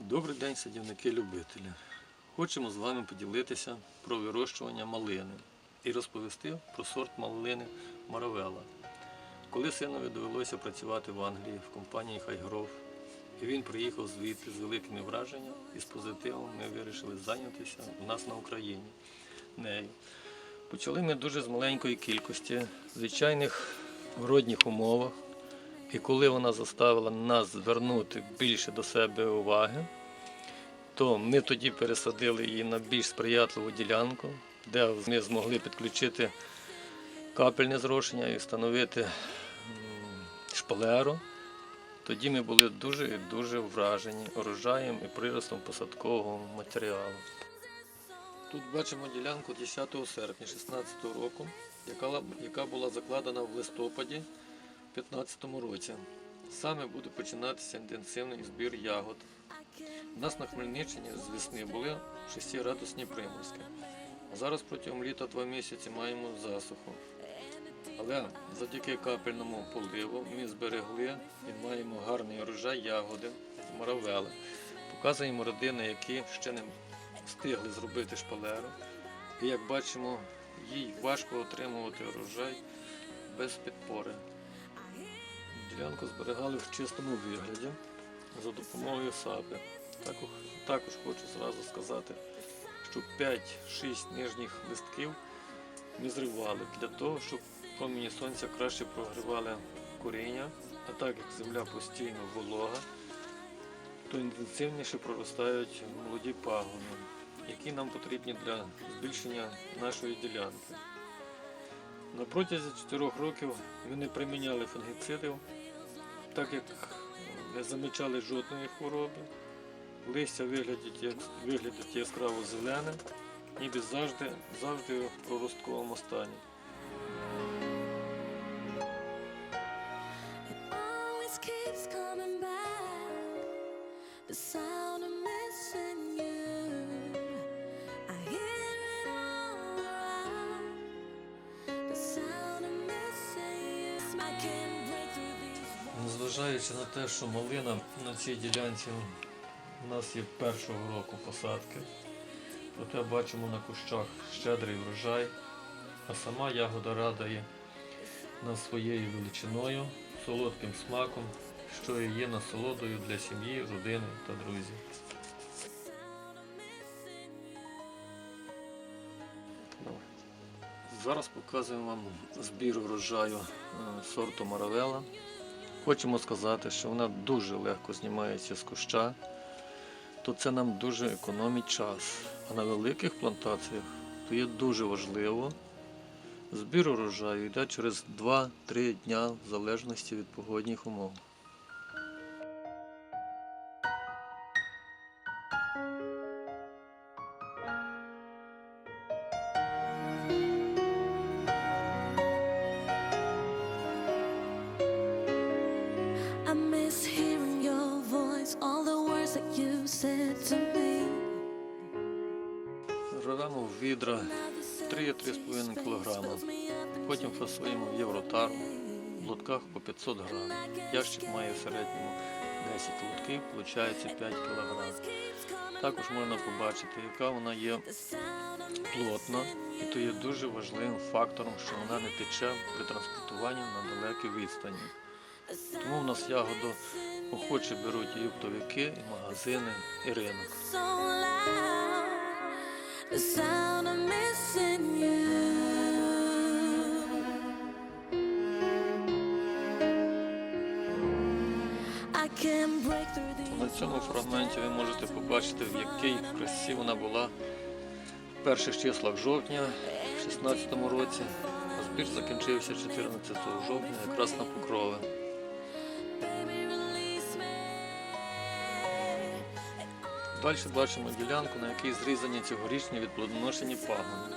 Добрий день, садівники-любителі. Хочемо з вами поділитися про вирощування малини і розповісти про сорт малини Маравела. Коли синові довелося працювати в Англії в компанії Хайгров, і він приїхав звідти з великими враженнями і з позитивом ми вирішили зайнятися у нас на Україні нею. Почали ми дуже з маленької кількості, звичайних городніх умовах. І коли вона заставила нас звернути більше до себе уваги, то ми тоді пересадили її на більш сприятливу ділянку, де ми змогли підключити капельне зрошення і встановити шпалеру. Тоді ми були дуже і дуже вражені урожаєм і приростом посадкового матеріалу. Тут бачимо ділянку 10 серпня 2016 року, яка була закладена в листопаді 2015 році. Саме буде починатися інтенсивний збір ягод. У нас на Хмельниччині з весни були 6-градусні приморозки. А зараз протягом літа два місяці маємо засуху. Але завдяки капельному поливу ми зберегли і маємо гарний урожай ягоди, маравели. Показуємо родини, які ще не встигли зробити шпалеру. І як бачимо, їй важко отримувати урожай без підпори. Ділянку зберігали в чистому вигляді за допомогою сапи. Також, також хочу зразу сказати, що 5-6 нижніх листків ми зривали для того, щоб промені сонця краще прогрівали коріння, а так як земля постійно волога, то інтенсивніше проростають молоді пагони, які нам потрібні для збільшення нашої ділянки. На протязі 4 років ми не приміняли фунгіцидів, так як не замічали жодної хвороби. Листя виглядить, як, виглядить яскраво зелене, ніби завжди, завжди в проростковому стані. The sound Незважаючи на те, що малина на цій ділянці у нас є першого року посадки, проте бачимо на кущах щедрий врожай, а сама ягода радує нас своєю величиною, солодким смаком, що і є насолодою для сім'ї, родини та друзів. Зараз показуємо вам збір врожаю е, сорту Маравела. Хочемо сказати, що вона дуже легко знімається з куща, то це нам дуже економить час. А на великих плантаціях то є дуже важливо. Збір урожаю йде через 2-3 дня в залежності від погодних умов. You said to me. Живемо в відра 3-3,5 кг. Потім фасуємо в євротару в лотках по 500 грам. Ящик має в середньому 10 лотків, виходить 5 кг. Також можна побачити, яка вона є плотна, і то є дуже важливим фактором, що вона не тече при транспортуванні на далекі відстані. Тому в нас ягоду охоче беруть і оптовики, і магазини, і ринок. На цьому фрагменті ви можете побачити, в якій красі вона була в перших числах жовтня в 2016 році. Збір закінчився 14 жовтня, якраз на покрови. Далі бачимо ділянку, на якій зрізані цьогорічні відплодоношені пагони.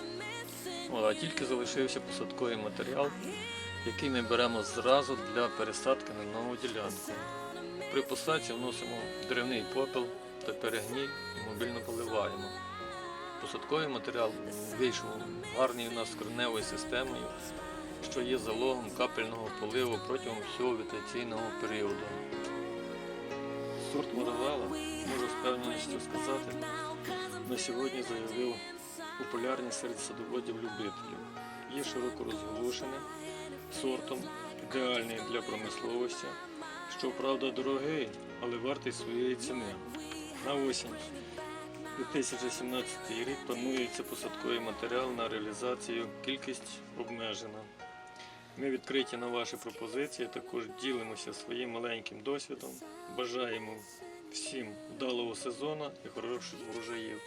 А тільки залишився посадковий матеріал, який ми беремо зразу для пересадки на нову ділянку. При посадці вносимо деревний попел та перегній і мобільно поливаємо. Посадковий матеріал вийшов гарний у нас кореневою системою, що є залогом капельного поливу протягом всього вегетаційного періоду. Сорт Маравела, можу з певністю сказати, на сьогодні заявив популярність серед садоводів-любителів. Є широко розголошеним сортом, ідеальний для промисловості, що правда дорогий, але вартий своєї ціни. На осінь 2017 рік планується посадковий матеріал на реалізацію, кількість обмежена. Ми відкриті на ваші пропозиції, також ділимося своїм маленьким досвідом. Бажаємо всім вдалого сезону і хороших врожаїв.